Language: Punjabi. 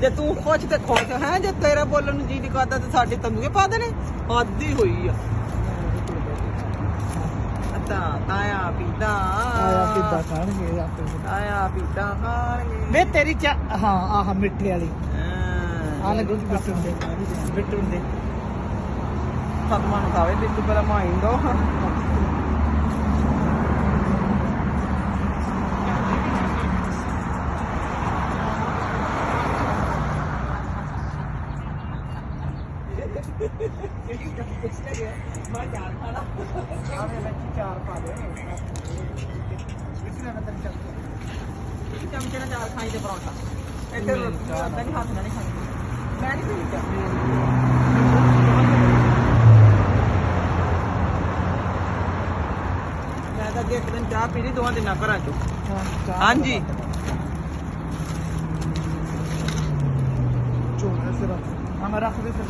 ਜੇ ਤੂੰ ਖੁਸ਼ ਤੇ ਖੁਸ਼ ਹੈ ਜੇ ਤੇਰਾ ਬੋਲਣ ਨੂੰ ਜੀ ਨਹੀਂ ਕਰਦਾ ਤੇ ਸਾਡੇ ਤੰਦੂਏ ਪਾ ਦੇਣੇ। ਆਦੀ ਹੋਈ ਆ। ਅੱਤਾ ਤਾਇਆ ਪੀਤਾ ਆਇਆ ਕਿੱਦਾਂ ਖਾਣਗੇ ਆਪੇ। ਤਾਇਆ ਪੀਤਾ ਖਾਣਗੇ। ਵੇ ਤੇਰੀ ਚਾ ਹਾਂ ਆਹ ਮਿੱਠੇ ਵਾਲੀ। ਹਾਂ। ਆ ਲੱਗੂ ਬਿੱਟੂ ਦੇ ਬਿੱਟੂ ਦੇ ਸਤਮਾਨ ਖਾਵੇ ਤੇ ਤੂੰ ਪਹਿਲਾਂ ਮੈਂ ਚਾਰ ਖਾਣਾ ਆਵੇ ਵਿੱਚ ਚਾਰ ਪਾ ਦੇ ਬਿੱਟੂ ਨੇ ਤੈਨੂੰ ਚੱਕ ਚਮਚੇ ਨਾਲ ਚਾਰ ਖਾਈ ਤੇ ਪਰੌਂਠਾ ਇੱਥੇ ਰੋਟੀ ਆਦਾ ਨਹੀਂ ਹੱਥ ਨਾਲ ਨਹੀਂ ਖਾਣੀ ਮੈਂ ਨਹੀਂ ਪੀਣੀ ਚਾਹ ਮੈਂ ਤਾਂ ਅੱਗੇ ਇੱਕ ਦਿਨ ਚਾਹ ਪੀਣੀ ਲਈ ਦੋਵਾਂ ਦਿਨਾਂ ਘਰਾਂ ਚੋਂ ਹਾਂਜੀ ਚੋਰ ਸਿਰ ਆ ਮੈਂ ਰੱਖ। ਦੇ ਫਿਰ